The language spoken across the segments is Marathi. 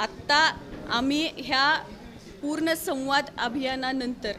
आत्ता आम्ही ह्या पूर्ण संवाद अभियानानंतर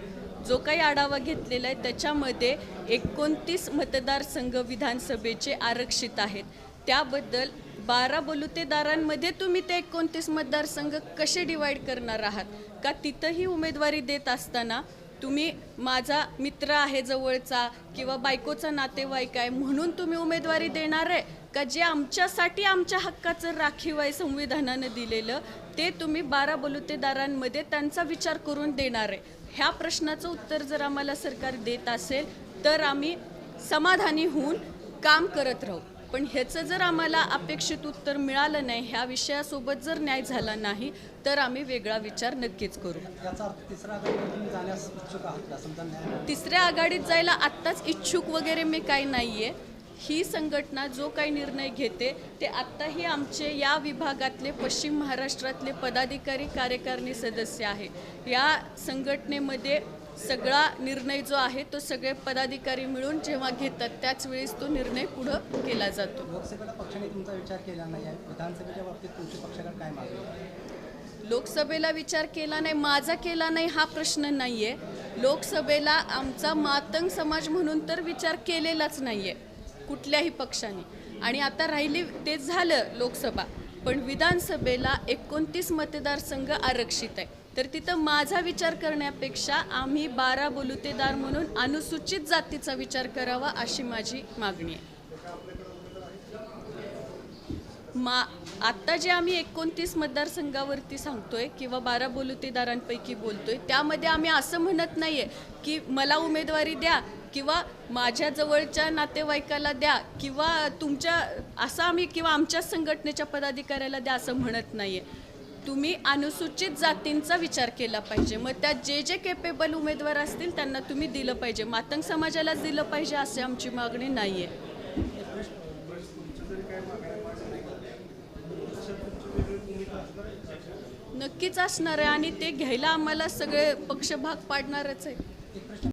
जो काही आढावा घेतलेला आहे त्याच्यामध्ये एकोणतीस मतदारसंघ विधानसभेचे आरक्षित आहेत. त्याबद्दल बारा बलुतेदारांमध्ये तुम्ही ते एकोणतीस मतदारसंघ कसे डिवाईड करणार आहात? का तिथंही उमेदवारी देत असताना तुम्ही माझा मित्र आहे जवळचा किंवा बायकोचा नातेवाईक आहे म्हणून तुम्ही उमेदवारी देणार आहे? का जे आमच्यासाठी आमच्या हक्काचं राखीव आहे संविधानानं दिलेलं ते तुम्ही बारा बलुतेदारांमध्ये त्यांचा विचार करून देणार आहे. ह्या प्रश्नाचं उत्तर जर आम्हाला सरकार देत असेल तर आम्ही समाधानी होऊन काम करत राहू. पण ह्याचं जर आम्हाला अपेक्षित उत्तर मिळालं नाही ह्या विषयासोबत जर न्याय झाला नाही तर आम्ही वेगळा विचार नक्कीच करू. तिसऱ्या आघाडीत जायला आत्ताच इच्छुक वगैरे मी काही नाही आहे ही संघटना जो काही निर्णय घेते ते आत्ताही आमचे या विभागातले पश्चिम महाराष्ट्रातले पदाधिकारी कार्यकारिणी सदस्य आहे. या संघटनेमध्ये सगळा निर्णय जो आहे तो सगळे पदाधिकारी मिळून जेव्हा घेतात त्याच वेळेस तो निर्णय पुढं केला जातो. लोकसभेला पक्षाने तुमचा विचार केला नाही आहे. विधानसभेच्या बाबतीत तुमची पक्षाकडे काय मागणी? लोकसभेला विचार केला नाही माझा केला नाही हा प्रश्न नाही आहे लोकसभेला आमचा मातंग समाज म्हणून तर विचार केलेलाच नाही आहे कुठल्याही पक्षाने. आणि आता राहिली ते झालं लोकसभा. पण विधानसभेला एकोणतीस मतदारसंघ आरक्षित आहे. तर तिथं माझा विचार करण्यापेक्षा आम्ही बारा बोलुतेदार म्हणून अनुसूचित जातीचा विचार करावा अशी माझी मागणी आहे. मा आत्ता जे आम्ही एकोणतीस मतदारसंघावरती सांगतोय किंवा बारा बोलुतेदारांपैकी बोलतोय त्यामध्ये आम्ही असं म्हणत नाही आहे की मला उमेदवारी द्या किंवा माझ्या जवळच्या नातेवाईकाला द्या किंवा तुमच्या असं आम्ही किंवा आमच्या संघटनेच्या पदाधिकाऱ्याला द्या असं म्हणत नाही आहे तुम्ही अनुसूचित जातींचा विचार केला पाहिजे. मग त्यात जे जे केपेबल उमेदवार असतील त्यांना तुम्ही दिलं पाहिजे. मातंग समाजालाच दिलं पाहिजे असे आमची मागणी नाही आहे नक्कीच असणार आहे आणि ते घ्यायला आम्हाला सगळे पक्ष भाग पाडणारच आहे